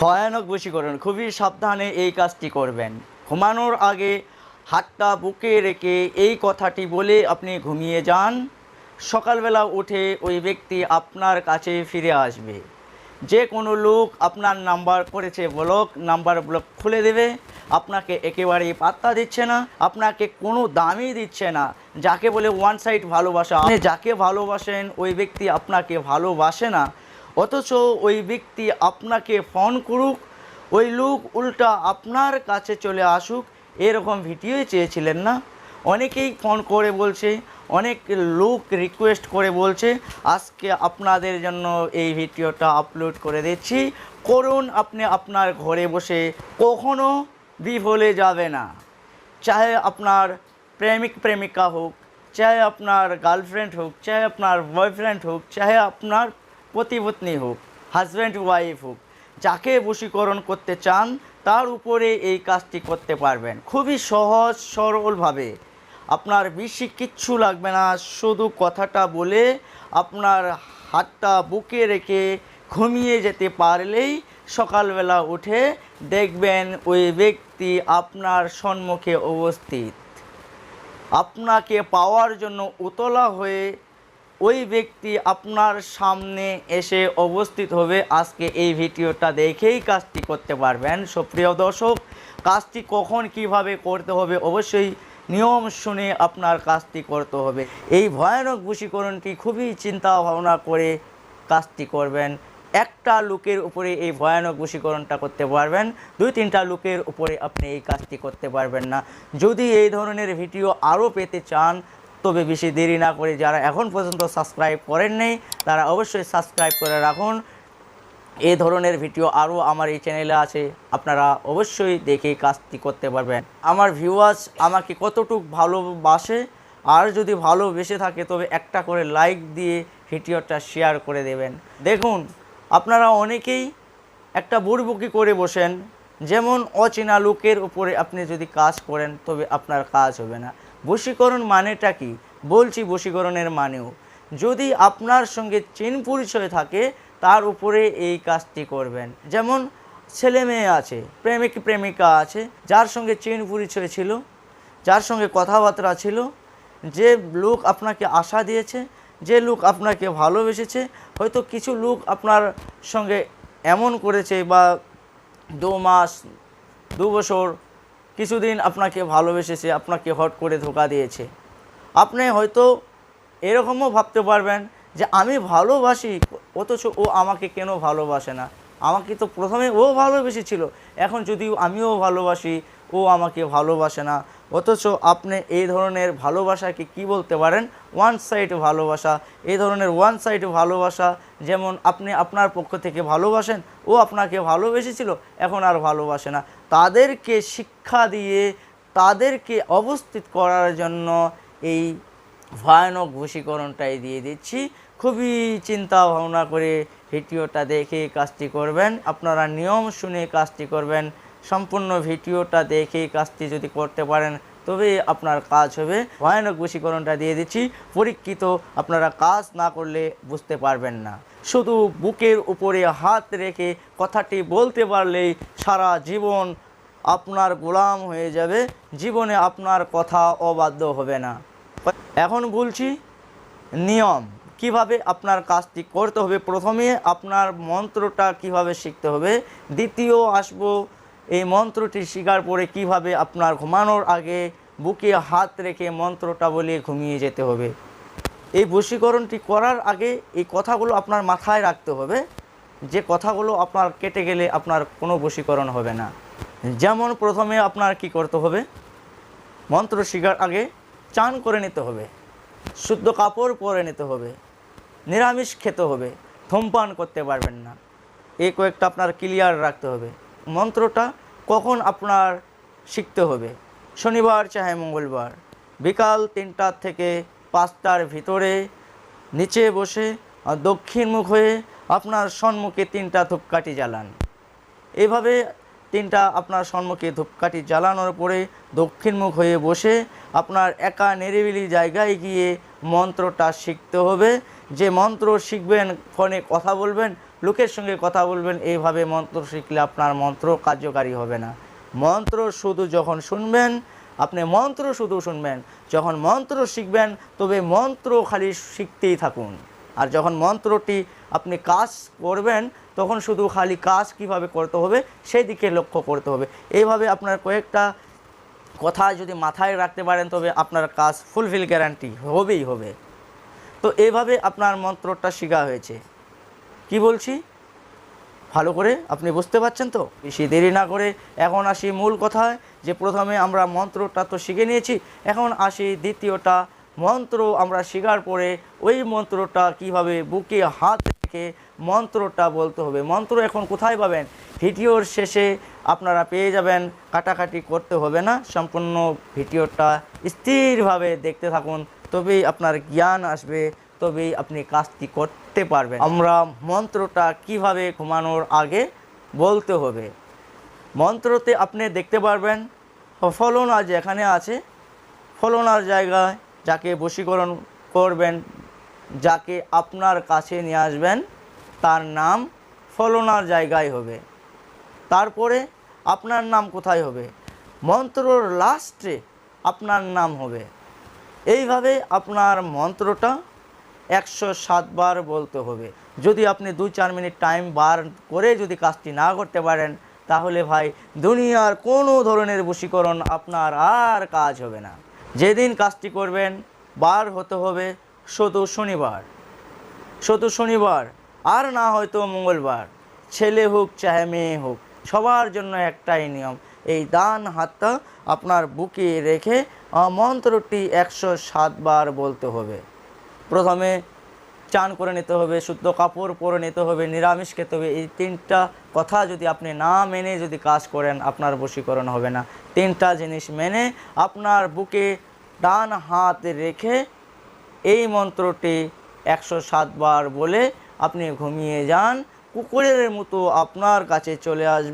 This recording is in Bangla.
ভয়ানক বশীকরণ। খুবই সাবধানে এই কাজটি করবেন। ঘুমানোর আগে হাতটা বুকে রেখে এই কথাটি বলে আপনি ঘুমিয়ে যান। সকালবেলা উঠে ওই ব্যক্তি আপনার কাছে ফিরে আসবে। যে কোনো লোক আপনার নাম্বার করেছে ব্লক, নাম্বার ব্লক খুলে দেবে। আপনাকে একেবারেই পাত্তা দিচ্ছে না, আপনাকে কোনো দামই দিচ্ছে না। যাকে বলে ওয়ান সাইড ভালোবাসা। আপনি যাকে ভালোবাসেন, ওই ব্যক্তি আপনাকে ভালোবাসে না। অথচ ওই ব্যক্তি আপনাকে ফোন করুক, ওই লোক উল্টা আপনার কাছে চলে আসুক, এরকম ভিডিওই চেয়েছিলেন না? অনেকেই ফোন করে বলছে, অনেক লোক রিকোয়েস্ট করে বলছে, আজকে আপনাদের জন্য এই ভিডিওটা আপলোড করে দিচ্ছি, করুন আপনি আপনার ঘরে বসে, কখনো বিফলে যাবে না। চাহে আপনার প্রেমিক প্রেমিকা হোক, চাহে আপনার গার্লফ্রেন্ড হোক, চাহে আপনার বয়ফ্রেন্ড হোক, চাহে আপনার পতিপত্নী হোক হাজব্যান্ড ওয়াইফ হোক, যাকে বশীকরণ করতে চান, তার উপরে এই কাজটি করতে পারবেন। খুবই সহজ, সরলভাবে। আপনার বেশি কিচ্ছু লাগবে না, শুধু কথাটা বলে আপনার হাতটা বুকে রেখে ঘুমিয়ে যেতে পারলেই সকালবেলা উঠে দেখবেন ওই ব্যক্তি আপনার সম্মুখে অবস্থিত। আপনাকে পাওয়ার জন্য উতলা হয়ে ওই ব্যক্তি আপনার সামনে এসে অবস্থিত হবে। আজকে এই ভিডিওটা দেখেই কাজটি করতে পারবেন। সুপ্রিয় দর্শক, কাজটি কখন কীভাবে করতে হবে অবশ্যই নিয়ম শুনে আপনার কাজটি করতে হবে। এই ভয়ানক বশীকরণটি খুবই চিন্তা ভাবনা করে কাজটি করবেন। একটা লোকের উপরে এই ভয়ানক বশীকরণটা করতে পারবেন। দুই তিনটা লোকের উপরে আপনি এই কাজটি করতে পারবেন না। যদি এই ধরনের ভিডিও আরও পেতে চান তবে বেশি দেরি না করে যারা এখন পর্যন্ত সাবস্ক্রাইব করেন নেই, তারা অবশ্যই সাবস্ক্রাইব করে রাখুন। এ ধরনের ভিডিও আরও আমার এই চ্যানেলে আছে, আপনারা অবশ্যই দেখে কাজটি করতে পারবেন। আমার ভিউয়ার্স আমাকে কতটুক ভালোবাসে, আর যদি ভালোবেসে থাকে, তবে একটা করে লাইক দিয়ে ভিডিওটা শেয়ার করে দেবেন। দেখুন, আপনারা অনেকেই একটা বুড়বুকি করে বসেন, যেমন অচেনা লোকের উপরে আপনি যদি কাজ করেন, তবে আপনার কাজ হবে না। বশীকরণ মানেটা কি? বলছি বশীকরণের মানেও। যদি আপনার সঙ্গে চেন পরিচয় থাকে, তার উপরে এই কাজটি করবেন। যেমন, ছেলে মেয়ে আছে, প্রেমিক প্রেমিকা আছে, যার সঙ্গে চেন পরিচয় ছিল, যার সঙ্গে কথাবার্তা ছিল, যে লোক আপনাকে আশা দিয়েছে, যে লোক আপনাকে ভালোবেসেছে, হয়তো কিছু লোক আপনার সঙ্গে এমন করেছে বা দু মাস, দু বছর কিছুদিন আপনাকে ভালোবেসেছে, আপনাকে হট করে ধোকা দিয়েছে। আপনি হয়তো এরকমও ভাবতে পারবেন যে, আমি ভালোবাসি, অথচ ও আমাকে কেন ভালোবাসে না? আমাকে তো প্রথমে ও ভালোবেসেছিল, এখন যদিও আমিও ভালোবাসি, ও আমাকে ভালোবাসে না। অথচ আপনি এই ধরনের ভালোবাসাকে কি বলতে পারেন? ওয়ান সাইড ভালোবাসা। এই ধরনের ওয়ান সাইড ভালোবাসা, যেমন আপনি আপনার পক্ষ থেকে ভালোবাসেন, ও আপনাকে ভালোবেসেছিল, এখন আর ভালোবাসে না। তাদেরকে শিক্ষা দিয়ে, তাদেরকে অবস্থিত করার জন্য এই ভয়ানক বশীকরণটাই দিয়ে দিচ্ছি। খুবই চিন্তা ভাবনা করে ভিডিওটা দেখে কাজটি করবেন। আপনারা নিয়ম শুনে কাজটি করবেন। সম্পূর্ণ ভিডিওটা দেখে কাজটি যদি করতে পারেন, তবে আপনার কাজ হবে। ভয়ানক বশীকরণটা দিয়ে দিচ্ছি। পরীক্ষিত, আপনারা কাজ না করলে বুঝতে পারবেন না। শুধু বুকের উপরে হাত রেখে কথাটি বলতে পারলেই সারা জীবন আপনার গোলাম হয়ে যাবে। জীবনে আপনার কথা অবাধ্য হবে না। এখন বলছি, নিয়ম। কীভাবে আপনার কাজটি করতে হবে? প্রথমে আপনার মন্ত্রটা কীভাবে শিখতে হবে? দ্বিতীয়, আসব এই মন্ত্রটি শিকার পরে কীভাবে আপনার ঘুমানোর আগে বুকে হাত রেখে মন্ত্রটা বলে ঘুমিয়ে যেতে হবে। এই বশীকরণটি করার আগে এই কথাগুলো আপনার মাথায় রাখতে হবে। যে কথাগুলো আপনার কেটে গেলে আপনার কোনো বশীকরণ হবে না। যেমন প্রথমে আপনার কি করতে হবে? মন্ত্র শিকার আগে চান করে নিতে হবে। শুদ্ধ কাপড় পরে নিতে হবে। নিরামিষ খেতে হবে। ধূমপান করতে পারবেন না। এই কয়েকটা আপনার ক্লিয়ার রাখতে হবে। মন্ত্রটা কখন আপনার শিখতে হবে? শনিবার চাহে মঙ্গলবার। বিকাল তিনটার থেকে পাঁচটার ভিতরে নিচে বসে আর দক্ষিণ মুখ হয়ে আপনার সম্মুখে তিনটা ধূপকাঠি জ্বালান। এইভাবে তিনটা আপনার সম্মুখে ধূপকাঠি জ্বালানোর পরে দক্ষিণমুখ হয়ে বসে আপনার একা নিরিবিলি জায়গায় গিয়ে মন্ত্রটা শিখতে হবে। যে মন্ত্র শিখবেন, ফোনে কথা বলবেন, লোকের সঙ্গে কথা বলবেন, এইভাবে মন্ত্র শিখলে আপনার মন্ত্র কার্যকারী হবে না। মন্ত্র শুধু যখন শুনবেন, আপনি মন্ত্র শুধু শুনবেন, যখন মন্ত্র শিখবেন, তবে মন্ত্র খালি শিখতেই থাকুন। আর যখন মন্ত্রটি আপনি কাজ করবেন, তখন শুধু খালি কাজ কীভাবে করতে হবে, সেই দিকে লক্ষ্য করতে হবে। এইভাবে আপনার কয়েকটা কথা যদি মাথায় রাখতে পারেন, তবে আপনার কাজ ফুলফিল গ্যারান্টি হবেই হবে। তো এভাবে আপনার মন্ত্রটা শেখা হয়েছে। কি বলছি? ভালো করে আপনি বুঝতে পারছেন তো? বেশি দেরি না করে এখন আসি মূল কথায়, যে প্রথমে আমরা মন্ত্রটা তো শিখে নিয়েছি, এখন আসি দ্বিতীয়টা মন্ত্র আমরা শিখার পরে ওই মন্ত্রটা কীভাবে বুকে হাত রেখে মন্ত্রটা বলতে হবে। মন্ত্র এখন কোথায় পাবেন? ভিডিওর শেষে আপনারা পেয়ে যাবেন, কাটাকাটি করতে হবে না, সম্পূর্ণ ভিডিওটা স্থিরভাবে দেখতে থাকুন, তবেই আপনার জ্ঞান আসবে, তবেই আপনি কাজটি করতে পারবেন। আমরা মন্ত্রটা কীভাবে ঘুমানোর আগে বলতে হবে? মন্ত্রতে আপনি দেখতে পারবেন, ফলনা যেখানে আছে, ফলনার জায়গায় যাকে বশীকরণ করবেন, যাকে আপনার কাছে নিয়ে আসবেন, তার নাম ফলনার জায়গায় হবে। তারপরে আপনার নাম কোথায় হবে? মন্ত্রর লাস্টে আপনার নাম হবে। এইভাবে আপনার মন্ত্রটা একশো সাতবার বলতে হবে। যদি আপনি দুই চার মিনিট টাইম বার করে যদি কাজটি না করতে পারেন, তাহলে ভাই দুনিয়ার কোনো ধরনের বশীকরণ আপনার আর কাজ হবে না। যেদিন কাজটি করবেন, বার হতে হবে শুধু শনিবার। শুধু শনিবার, আর না হয়তো মঙ্গলবার। ছেলে হোক, চাহে মেয়ে হোক সবার জন্য একটাই নিয়ম। এই ডান হাতটা আপনার বুকে রেখে মন্ত্রটি একশো সাতবার বলতে হবে। প্রথমে চান করে নিতে হবে, শুদ্ধ কাপড় পরে নিতে হবে, নিরামিষ খেতে হবে। এই তিনটা কথা যদি আপনি না মেনে যদি কাজ করেন, আপনার বশীকরণ হবে না। তিনটা জিনিস মেনে আপনার বুকে ডান হাত রেখে এই মন্ত্রটি একশো সাতবার বলে আপনি ঘুমিয়ে যান। কুকুরের মতো আপনার কাছে চলে আসবে।